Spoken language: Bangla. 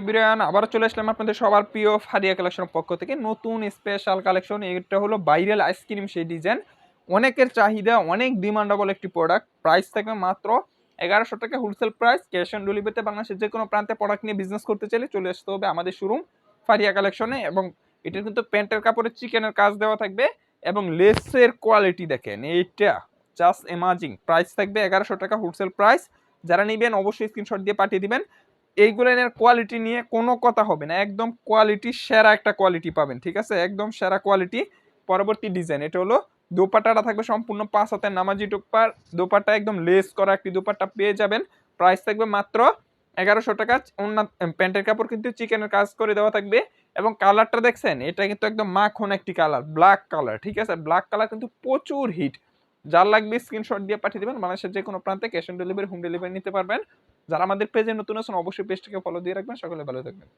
এভরিওয়ান আবার চলে আসলাম আপনাদের সবার প্রিয় ফারিয়া কালেকশনের পক্ষ থেকে। নতুন স্পেশাল কালেকশন, এটা হলো ভাইরাল আইসক্রিম সেই ডিজাইন অনেকের চাহিদা, অনেক ডিমান্ডেবল একটি প্রোডাক্ট প্রাইস থাকবে মাত্র এগারোশো টাকা হোলসেল প্রাইস ক্যাশ অন ডেলিভারিতে বাংলাদেশের যে কোনো প্রান্তে প্রোডাক্ট নিয়ে বিজনেস করতে চাইলে চলে আসতে হবে আমাদের শোরুম ফারিয়া কালেকশনে। এবং এটার কিন্তু প্যান্টের কাপড়ে চিকেনের কাজ দেওয়া থাকবে এবং লেসের কোয়ালিটি দেখেন, এইটা জাস্ট এমাজিং প্রাইস থাকবে এগারোশো টাকা হোলসেল প্রাইস যারা নেবেন, অবশ্যই স্ক্রিনশট দিয়ে পাঠিয়ে দিবেন। এইগুলো এর কোয়ালিটি নিয়ে কোনো কথা হবে না। একদম কোয়ালিটি সেরা একটা কোয়ালিটি পাবেন, ঠিক আছে? একদম সেরা কোয়ালিটি পরবর্তী ডিজাইন এটা হলো দোপাট্টাটা থাকবে সম্পূর্ণ পাঁচ হাতের নামাজি টুকপার দোপাট্টা একদম লেস করা একটি দোপাট্টা পেয়ে যাবেন। প্রাইস থাকবে মাত্র এগারোশো টাকা। অন্য প্যান্টের কাপড় কিন্তু চিকেনের কাজ করে দেওয়া থাকবে। এবং কালারটা দেখছেন, এটা কিন্তু একদম মাখন একটি কালার ব্ল্যাক কালার ঠিক আছে? ব্ল্যাক কালার কিন্তু প্রচুর হিট যার লাগবে স্ক্রিনশট দিয়ে পাঠিয়ে দেবেন। বাংলাদেশের যে কোনো প্রান্তে cash on delivery home delivery নিতে পারবেন। যারা আমাদের পেজে নতুন আছেন অবশ্যই পেজটাকে ফলো দিয়ে রাখবেন। সকলে ভালো থাকবেন।